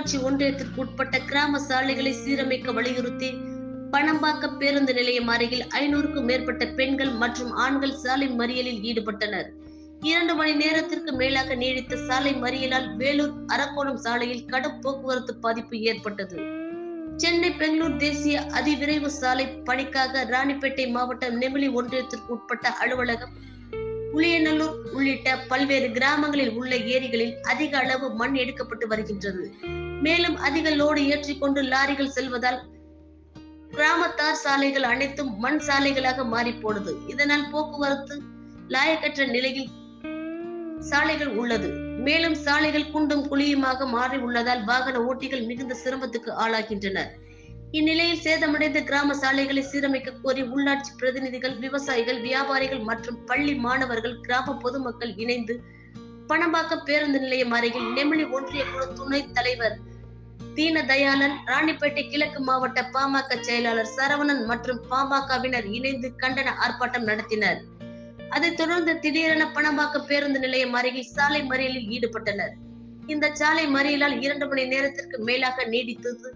ஊராட்சி ஒன்றியத்திற்கு உட்பட்ட கிராம சாலைகளை சீரமைக்க வலியுறுத்தி பணம்பாக்க பேருந்து நிலையம் அருகில் ஐநூறுக்கும் மேற்பட்ட பெண்கள் மற்றும் ஆண்கள் சாலை மறியலில் ஈடுபட்டனர். இரண்டு மணி நேரத்திற்கு மேலாக நீடித்த சாலை மறியலால் வேலூர் அரக்கோணம் சாலையில் கடும் போக்குவரத்து பாதிப்பு ஏற்பட்டது. சென்னை பெங்களூர் தேசிய அதிவிரைவு சாலை பணிக்காக ராணிப்பேட்டை மாவட்டம் நெமிலி ஒன்றியத்திற்கு உட்பட்ட அலுவலகம் புளியநல்லூர் உள்ளிட்ட பல்வேறு கிராமங்களில் உள்ள ஏரிகளில் அதிக அளவு மண் எடுக்கப்பட்டு வருகின்றது. மேலும் அதிக லோடு ஏற்றிக்கொண்டு லாரிகள் செல்வதால் கிராமத்தார் சாலைகள் அனைத்தும் மண் சாலைகளாக மாறி போனது இதனால் போக்குவரத்து லாயக்கற்ற நிலையில் சாலைகள் உள்ளது. மேலும் சாலைகள் குண்டும் குழியுமாக மாறி உள்ளதால் வாகன ஓட்டிகள் மிகுந்த சிரமத்துக்கு ஆளாகின்றனர். இந்நிலையில் சேதமடைந்த கிராம சாலைகளை சீரமைக்க கோரி உள்ளாட்சி பிரதிநிதிகள் விவசாயிகள் வியாபாரிகள் மற்றும் பள்ளி மாணவர்கள் கிராம பொதுமக்கள் இணைந்து பணம்பாக்கம் பேருந்து நிலையம் அருகில் நெமிலி ஒன்றிய குழு துணைத் தலைவர் தீன தயாளன் ராணிப்பேட்டை கிழக்கு மாவட்ட பாமக செயலாளர் சரவணன் மற்றும் பாமகவினர் இணைந்து கண்டன ஆர்ப்பாட்டம் நடத்தினர். அதைத் தொடர்ந்து திடீரென பணம்பாக்க பேருந்து நிலையம் அருகில் சாலை மறியலில் ஈடுபட்டனர். இந்த சாலை மறியலால் இரண்டு மணி நேரத்திற்கு மேலாக நீடித்தது.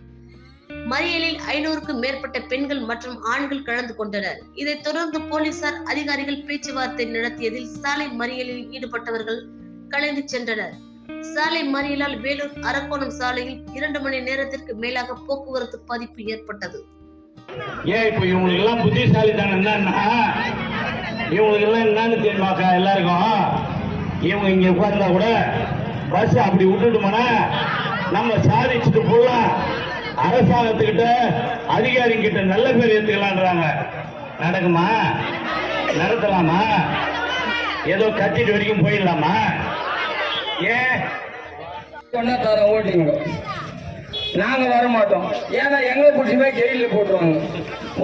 மறியலில் ஐநூறுக்கும் மேற்பட்ட பெண்கள் மற்றும் ஆண்கள் கலந்து கொண்டனர். இதைத் தொடர்ந்து போலீசார் அதிகாரிகள் பேச்சுவார்த்தை நடத்தியதில் சாலை மறியலில் ஈடுபட்டவர்கள் கலைந்து சென்றனர். சாலை மறியலால் வேலூர் அரக்கோணம் சாலையில் இரண்டு மணி நேரத்திற்கு மேலாக போக்குவரத்து பாதிப்பு ஏற்பட்டது. ஏன் இப்ப இவங்களுக்கு எல்லாம் புத்திசாலி புத்திசாலித்தனம் என்னன்னா? இவங்களுக்கு எல்லாம் என்னன்னு தெரியுமாக்கா எல்லாருக்கும்? இவங்க இங்க உட்கார்ந்தா கூட பஸ் அப்படி விட்டுட்டோம்னா நம்ம சாதிச்சுட்டு போலாம். அரசாங்கத்துக்கிட்ட அதிகாரிகிட்ட நல்ல பேர் ஏத்துக்கலான்றாங்க. நடக்குமா? நடத்தலாமா? ஏதோ கத்திட்டு வரைக்கும் போயிடலாமா? ஏன் சொன்னா தரோம் ஓட்டிங்க நாங்க வர மாட்டோம் ஏன்னா எங்களை பிடிச்சி போய் ஜெயில போட்டுருவாங்க.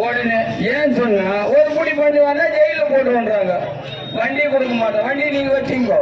உடனே ஏன்னு சொன்னா ஒரு குடி பண்ணி வந்தா ஜெயில போட்டுருவாங்க வண்டி கொடுக்க மாட்டோம். வண்டி நீங்க வச்சுங்கோ